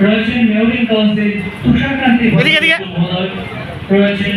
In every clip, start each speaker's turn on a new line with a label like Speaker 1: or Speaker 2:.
Speaker 1: রয়েছেন মেয়রিং কাউন্সিল তুষারকান্তি রয়েছেন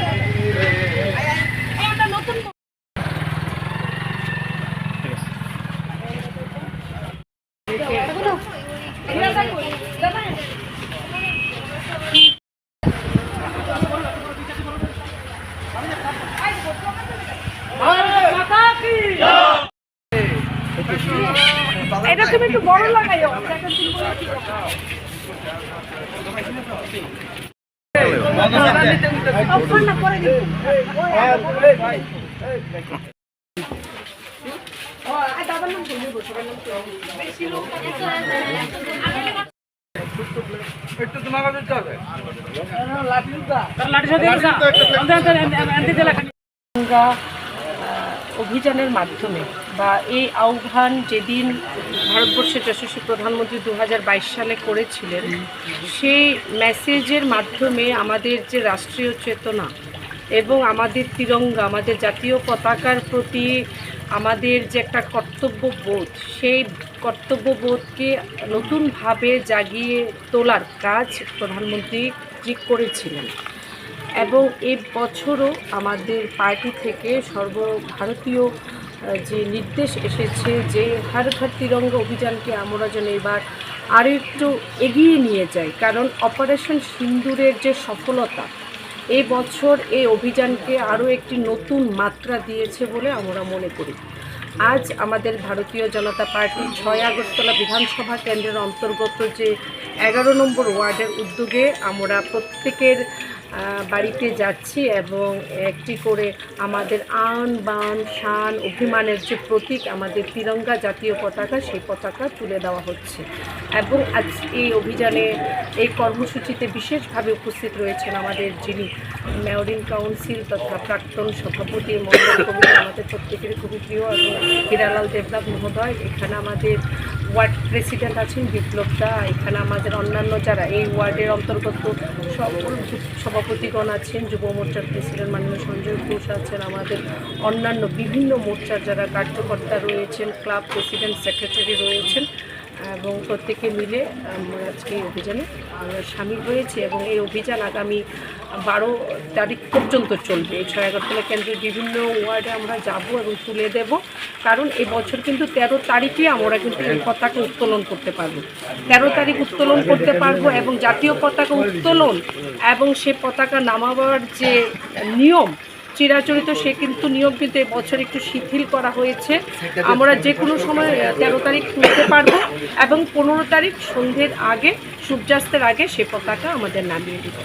Speaker 2: তুমি একটু বড় লাগাইও অভিযানের মাধ্যমে বা এই আহ্বান যেদিন ভারতবর্ষের যশস্বী প্রধানমন্ত্রী দু হাজার বাইশ সালে করেছিলেন, সেই মেসেজের মাধ্যমে আমাদের যে রাষ্ট্রীয় চেতনা এবং আমাদের তিরঙ্গা, আমাদের জাতীয় পতাকার প্রতি আমাদের যে একটা কর্তব্যবোধ, সেই কর্তব্যবোধকে নতুনভাবে জাগিয়ে তোলার কাজ প্রধানমন্ত্রী জি করেছিলেন। এবং এ বছরও আমাদের পার্টি থেকে সর্বভারতীয় যে নির্দেশ এসেছে যে হর ঘর তিরঙ্গা অভিযানকে আমরা যেন এবার আরও একটু এগিয়ে নিয়ে যাই, কারণ অপারেশন সিন্দুরের যে সফলতা এই বছর এই অভিযানকে আরও একটি নতুন মাত্রা দিয়েছে বলে আমরা মনে করি। আজ আমাদের ভারতীয় জনতা পার্টি ছয় আগরতলা বিধানসভা কেন্দ্রের অন্তর্গত যে এগারো নম্বর ওয়ার্ডের উদ্যোগে আমরা প্রত্যেকের বাড়িতে যাচ্ছি এবং একটি করে আমাদের আন বান শান অভিমানের যে প্রতীক আমাদের তিরঙ্গা জাতীয় পতাকা, সেই পতাকা তুলে দেওয়া হচ্ছে। এবং আজ এই অভিযানে, এই কর্মসূচিতে বিশেষভাবে উপস্থিত রয়েছেন আমাদের যিনি মেয়রিং কাউন্সিল তথা প্রাক্তন সভাপতি মন্ডল কমিটি, আমাদের প্রত্যেকের খুবই প্রিয় এবং হীরালাল দেবনাথ মহোদয়। এখানে আমাদের ওয়ার্ড প্রেসিডেন্ট আছেন বিপ্লব দা এখানে আমাদের অন্যান্য যারা এই ওয়ার্ডের অন্তর্গত সকল সভাপতিগণ আছেন, যুব মোর্চার প্রেসিডেন্ট মাননীয় সঞ্জয় ঘোষ আছেন, আমাদের অন্যান্য বিভিন্ন মোর্চার যারা কার্যকর্তা রয়েছেন, ক্লাব প্রেসিডেন্ট সেক্রেটারি রয়েছেন, এবং প্রত্যেকে মিলে আমরা আজকে এই অভিযানে সামিল হয়েছি এবং এই অভিযান আগামী বারো তারিখ পর্যন্ত চলবে। এই ছয় আগরতলা কেন্দ্রের বিভিন্ন ওয়ার্ডে আমরা যাব এবং তুলে দেব। কারণ এই বছর কিন্তু তেরো তারিখে আমরা কিন্তু এই পতাকা উত্তোলন করতে পারব। তেরো তারিখ উত্তোলন করতে পারব এবং জাতীয় পতাকা উত্তোলন এবং সে পতাকা নামাবার যে নিয়ম, চিরাচরিত সে কিন্তু নিয়ম কিন্তু এই বছর একটু শিথিল করা হয়েছে। আমরা যে কোনো সময় তেরো তারিখ তুলতে পারব এবং পনেরো তারিখ সন্ধ্যের আগে, সূর্যাস্তের আগে সে পতাকা আমাদের নামিয়ে দিব।